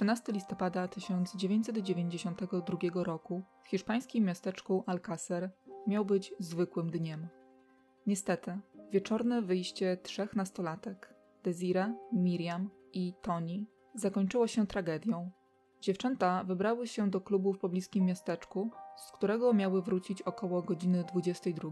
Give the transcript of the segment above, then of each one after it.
13 listopada 1992 roku w hiszpańskim miasteczku Alcácer miał być zwykłym dniem. Niestety, wieczorne wyjście trzech nastolatek Desire, Miriam i Toni zakończyło się tragedią. Dziewczęta wybrały się do klubu w pobliskim miasteczku, z którego miały wrócić około godziny 22.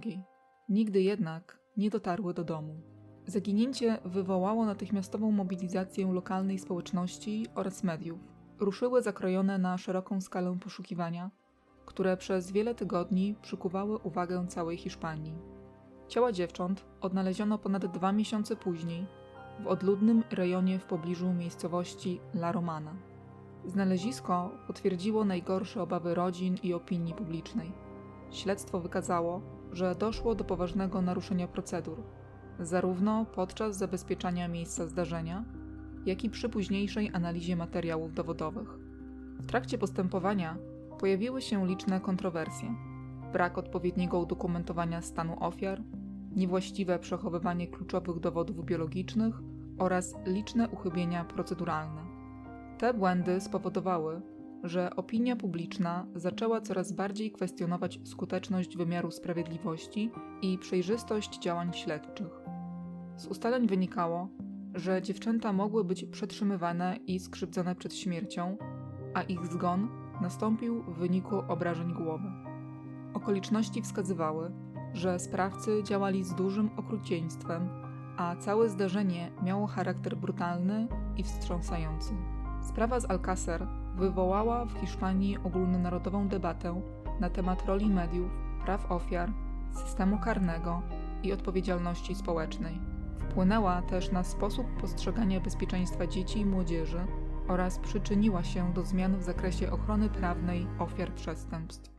Nigdy jednak nie dotarły do domu. Zaginięcie wywołało natychmiastową mobilizację lokalnej społeczności oraz mediów. Ruszyły zakrojone na szeroką skalę poszukiwania, które przez wiele tygodni przykuwały uwagę całej Hiszpanii. Ciała dziewcząt odnaleziono ponad dwa miesiące później w odludnym rejonie w pobliżu miejscowości La Romana. Znalezisko potwierdziło najgorsze obawy rodzin i opinii publicznej. Śledztwo wykazało, że doszło do poważnego naruszenia procedur, zarówno podczas zabezpieczania miejsca zdarzenia, jak i przy późniejszej analizie materiałów dowodowych. W trakcie postępowania pojawiły się liczne kontrowersje: brak odpowiedniego udokumentowania stanu ofiar, niewłaściwe przechowywanie kluczowych dowodów biologicznych oraz liczne uchybienia proceduralne. Te błędy spowodowały, że opinia publiczna zaczęła coraz bardziej kwestionować skuteczność wymiaru sprawiedliwości i przejrzystość działań śledczych. Z ustaleń wynikało, że dziewczęta mogły być przetrzymywane i skrzywdzone przed śmiercią, a ich zgon nastąpił w wyniku obrażeń głowy. Okoliczności wskazywały, że sprawcy działali z dużym okrucieństwem, a całe zdarzenie miało charakter brutalny i wstrząsający. Sprawa z Alcácer wywołała w Hiszpanii ogólnonarodową debatę na temat roli mediów, praw ofiar, systemu karnego i odpowiedzialności społecznej. Wpłynęła też na sposób postrzegania bezpieczeństwa dzieci i młodzieży oraz przyczyniła się do zmian w zakresie ochrony prawnej ofiar przestępstw.